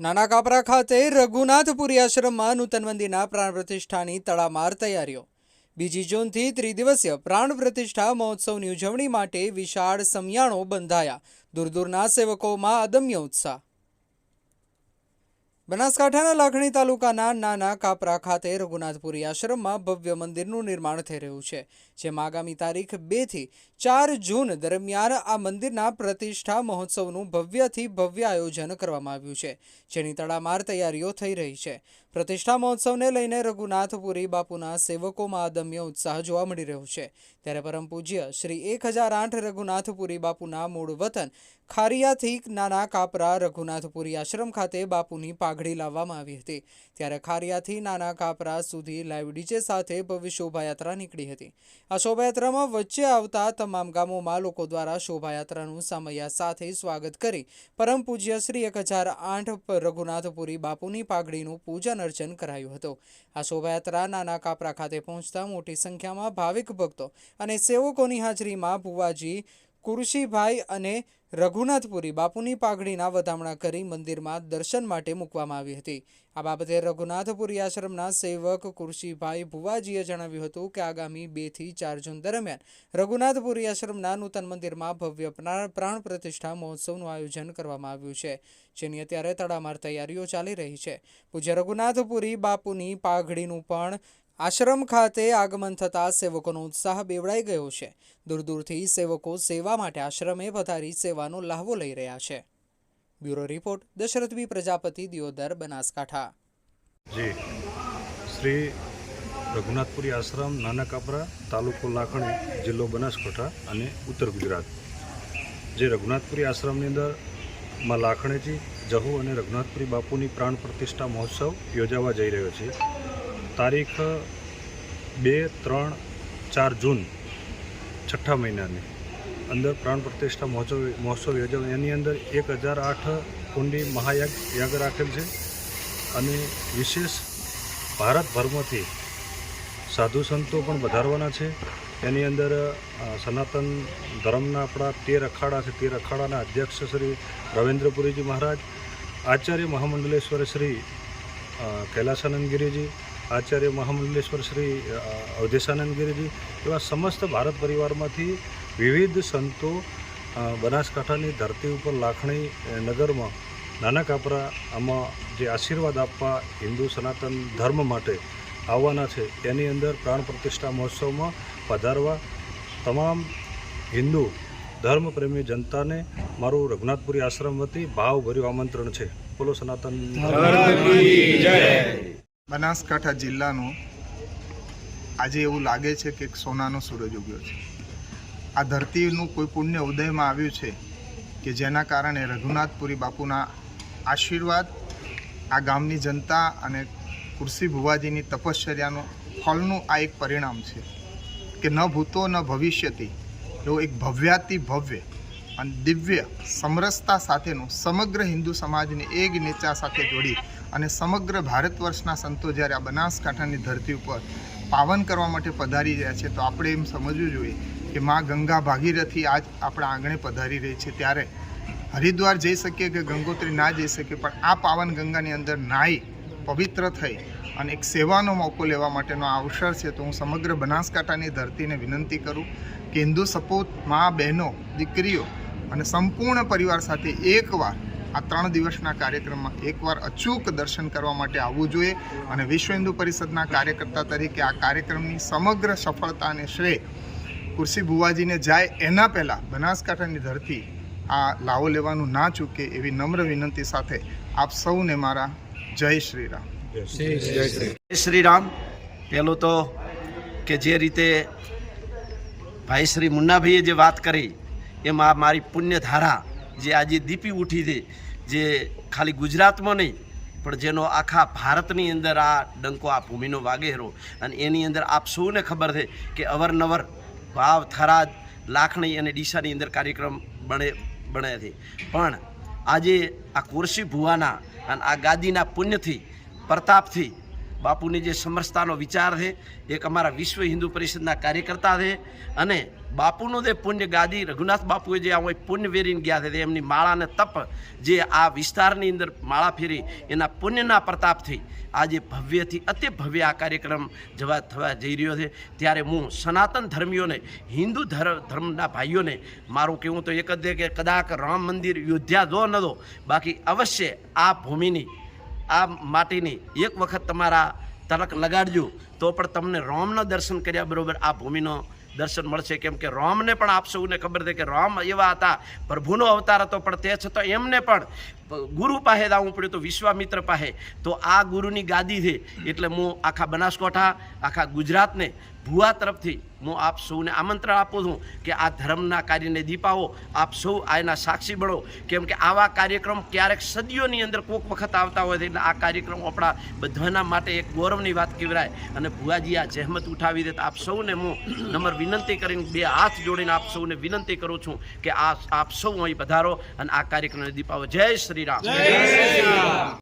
નાના કાપરા ખાતે રઘુનાથપુરી આશ્રમમાં નૂતન મંદિરના પ્રાણ પ્રતિષ્ઠાની તડામાર તૈયારીઓ. બીજી જૂનથી ત્રિદિવસીય પ્રાણ પ્રતિષ્ઠા મહોત્સવની ઉજવણી માટે વિશાળ સમિયાણો બંધાયા. દૂર દૂરના સેવકોમાં અદમ્ય ઉત્સાહ. બનાસકાંઠાના લાખણી તાલુકાના નાના કાપરા ખાતે રઘુનાથપુરી આશ્રમમાં ભવ્ય મંદિરનું નિર્માણ થઈ રહ્યું છે, જેમાં આગામી તારીખ બેથી ચાર જૂન દરમિયાન આ મંદિરના પ્રતિષ્ઠા મહોત્સવનું ભવ્યથી ભવ્ય આયોજન કરવામાં આવ્યું છે, જેની તડામાર તૈયારીઓ થઈ રહી છે. પ્રતિષ્ઠા મહોત્સવને લઈને રઘુનાથપુરી બાપુના સેવકોમાં અદમ્ય ઉત્સાહ જોવા મળી રહ્યો છે. ત્યારે પરમ પૂજ્ય શ્રી એક હજાર આઠ રઘુનાથપુરી બાપુના મૂળ વતન ખારિયાથી નાના કાપરા રઘુનાથપુરી આશ્રમ ખાતે બાપુની પાઘડી લાવવામાં આવી હતી. ત્યારે ખારિયાથી નાના કાપરા સુધી લાઈવ ડીજે સાથે ભવ્ય શોભાયાત્રા નીકળી હતી. આ શોભાયાત્રામાં વચ્ચે આવતા તમામ ગામોમાં લોકો દ્વારા શોભાયાત્રાનું સમયા સાથે સ્વાગત કરી પરમ પૂજ્ય શ્રી એક હજાર આઠ રઘુનાથપુરી બાપુની પાઘડીનું પૂજન અર્ચન કરાયું હતું. આ શોભાયાત્રા નાના કાપરા ખાતે પહોંચતા મોટી સંખ્યામાં ભાવિક ભક્તો અને સેવકોની હાજરીમાં ભુવાજી કુરશીભાઈ અને રઘુનાથપુરી બાપુની પાઘડીના વધામણા કરી મંદિરમાં દર્શન માટે મૂકવામાં આવી હતી. આ બાબતે રઘુનાથપુરી આશ્રમના સેવક કુરશીભાઈ ભુવાજીએ જણાવ્યું હતું કે આગામી બેથી ચાર જૂન દરમિયાન રઘુનાથપુરી આશ્રમના નૂતન મંદિરમાં ભવ્ય પ્રા- પ્રાણ પ્રતિષ્ઠા મહોત્સવનું આયોજન કરવામાં આવ્યું છે, જેની અત્યારે તડામાર તૈયારીઓ ચાલી રહી છે. પૂજ્ય રઘુનાથપુરી બાપુની પાઘડીનું પણ આશ્રમ ખાતે આગમન થતાં સેવકોનો ઉત્સાહ બેવડાઈ ગયો છે. દૂર દૂરથી સેવકો સેવા માટે આશ્રમે પધારી સેવાનો લાહવો લઈ રહ્યા છે. બ્યુરો રિપોર્ટ દશરથબી પ્રજાપતિ, દિયોદર, બનાસકાંઠા. જી. શ્રી રઘુનાથપુરી આશ્રમ નાના કાપરા તાલુકો લાખણી, જિલ્લો બનાસકાંઠા અને ઉત્તર ગુજરાત. જે રઘુનાથપુરી આશ્રમની અંદરમાં લાખણીજી, જહુ અને રઘુનાથપુરી બાપુની પ્રાણ પ્રતિષ્ઠા મહોત્સવ યોજાવા જઈ રહ્યો છે. તારીખ બે ત્રણ ચાર જૂન છઠ્ઠા મહિનાની. અંદર પ્રાણ પ્રતિષ્ઠા મહોત્સવ મહોત્સવ યોજાવ એની અંદર એક હજાર આઠ કુંડી મહાયાગ યાગ રાખેલ છે અને વિશેષ ભારતભરમાંથી સાધુ સંતો પણ વધારવાના છે. એની અંદર સનાતન ધર્મના આપણા તેર અખાડા છે. તેર અખાડાના અધ્યક્ષ શ્રી રવિન્દ્રપુરીજી મહારાજ, આચાર્ય મહામંડલેશ્વર શ્રી કૈલાસાનંદ કૈલાસાનંદગીરીજી આચાર્ય મહામંડલેશ્વર શ્રી અવધેશાનંદ અવધેશાનંદગીરીજી એવા સમસ્ત ભારત પરિવારમાંથી વિવિધ સંતો બનાસકાંઠાની ધરતી ઉપર લાખણી નગરમાં નાના કાપરા, આમાં જે આશીર્વાદ આપવા હિન્દુ સનાતન ધર્મ માટે આવવાના છે, એની અંદર પ્રાણ પ્રતિષ્ઠા મહોત્સવમાં પધારવા તમામ હિન્દુ ધર્મપ્રેમી જનતાને મારું રઘુનાથપુરી આશ્રમ વતી ભાવભર્યું આમંત્રણ છે. બોલો સનાતન બનાસકાંઠા જિલ્લાનું આજે એવું લાગે છે કે એક સોનાનો સૂરજ ઉગ્યો છે. આ ધરતીનું કોઈ પુણ્ય ઉદયમાં આવ્યું છે કે જેના કારણે રઘુનાથપુરી બાપુના આશીર્વાદ, આ ગામની જનતા અને કુર્સી ભુવાજીની તપશ્ચર્યાનું ફળનું આ એક પરિણામ છે કે ન ભૂતો ન ભવિષ્યથી એવો એક ભવ્યાતિ ભવ્ય અને દિવ્ય સમરસતા સાથેનું સમગ્ર હિન્દુ સમાજને એક નેચા સાથે જોડી અને સમગ્ર ભારત વર્ષના સંતો જ્યારે આ બનાસકાંઠાની ધરતી ઉપર પાવન કરવા માટે પધારી રહ્યા છે, તો આપણે એમ સમજવું જોઈએ કે મા ગંગા ભાગીરથી આજ આપણા આંગણે પધારી રહી છે. ત્યારે હરિદ્વાર જઈ શકીએ કે ગંગોત્રી ના જઈ શકીએ, પણ આ પાવન ગંગાની અંદર નાહી પવિત્ર થઈ અને એક સેવાનો મોકો લેવા માટેનો આ અવસર છે, તો હું સમગ્ર બનાસકાંઠાની ધરતીને વિનંતી કરું કે હિન્દુ સપોત, મા, બહેનો, દીકરીઓ અને સંપૂર્ણ પરિવાર સાથે એકવાર આ ત્રણ દિવસના કાર્યક્રમમાં એકવાર અચૂક દર્શન કરવા માટે આવવું જોઈએ અને વિશ્વ હિન્દુ પરિષદના કાર્યકર્તા તરીકે આ કાર્યક્રમની સમગ્ર સફળતા અને શ્રેય કુર્સી ભુવાજીને જાય એના પહેલાં બનાસકાંઠાની ધરતી આ લાવો લેવાનું ના ચૂકે એવી નમ્ર વિનંતી સાથે આપ સૌને મારા જય શ્રી રામ. જય શ્રી રામ. પહેલું તો કે જે રીતે ભાઈ શ્રી મુન્નાભાઈએ જે વાત કરી એમાં મારી પુણ્યધારા જે આજે દીપી ઉઠી છે, જે ખાલી ગુજરાતમાં નહીં, પણ જેનો આખા ભારતની અંદર આ ડંકો આ ભૂમિનો વાગેરો અને એની અંદર આપ સૌને ખબર છે કે અવરનવર વાવ થરાદ લાખણી અને ડીસાની અંદર કાર્યક્રમ બને બને છે. પણ આજે આ કોરસી ભુવાના અને આ ગાદીના પુણ્યથી, પ્રતાપથી બાપુની જે સમરસતાનો વિચાર છે, એક અમારા વિશ્વ હિન્દુ પરિષદના કાર્યકર્તા છે અને બાપુનો જે પુણ્ય ગાદી રઘુનાથ બાપુએ જે આ પુણ્ય વેરીને ગયા છે, એમની માળાને તપ જે આ વિસ્તારની અંદર માળા ફેરી, એના પુણ્યના પ્રતાપથી આજે ભવ્યથી અતિ ભવ્ય આ કાર્યક્રમ જવા થવા જઈ રહ્યો છે. ત્યારે હું સનાતન ધર્મીઓને, હિન્દુ ધર્મ ધર્મના ભાઈઓને, મારું કહેવું તો એક જ કે કદાચ રામ મંદિર, યોધ્યા જો ન દો, બાકી અવશ્ય આ ભૂમિની આ માટીની એક વખત તમારા તરક લગાડજો, તો પણ તમને રોમના દર્શન કર્યા બરાબર આ ભૂમિનો દર્શન મળશે. કેમ કે રોમને પણ આપ સૌને ખબર છે કે રોમ એવા હતા, પ્રભુનો અવતાર હતો, પણ તે છતાં એમને પણ ગુરુ પાસે દાવું પડ્યું તો વિશ્વામિત્ર પાસે. તો આ ગુરુની ગાદી છે, એટલે હું આખા બનાસકાંઠા, આખા ગુજરાતને ભુવા તરફથી હું આપ સૌને આમંત્રણ આપું છું કે આ ધર્મના કાર્યને દીપાવો. આપ સૌ આના સાક્ષી બનો. કેમ કે આવા કાર્યક્રમ ક્યારેક સદીઓની અંદર કોક વખત આવતા હોય એટલે આ કાર્યક્રમ આપણા બધાના માટે એક ગૌરવની વાત કહેવાય. અને ભુવાજી આ જહેમત ઉઠાવી દે તો આપ સૌને હું નંબર વિનંતી કરીને બે હાથ જોડીને આપ સૌને વિનંતી કરું છું કે આ આપ સૌ અહીં પધારો અને આ કાર્યક્રમને દીપાવો. જય શ્રી રામ.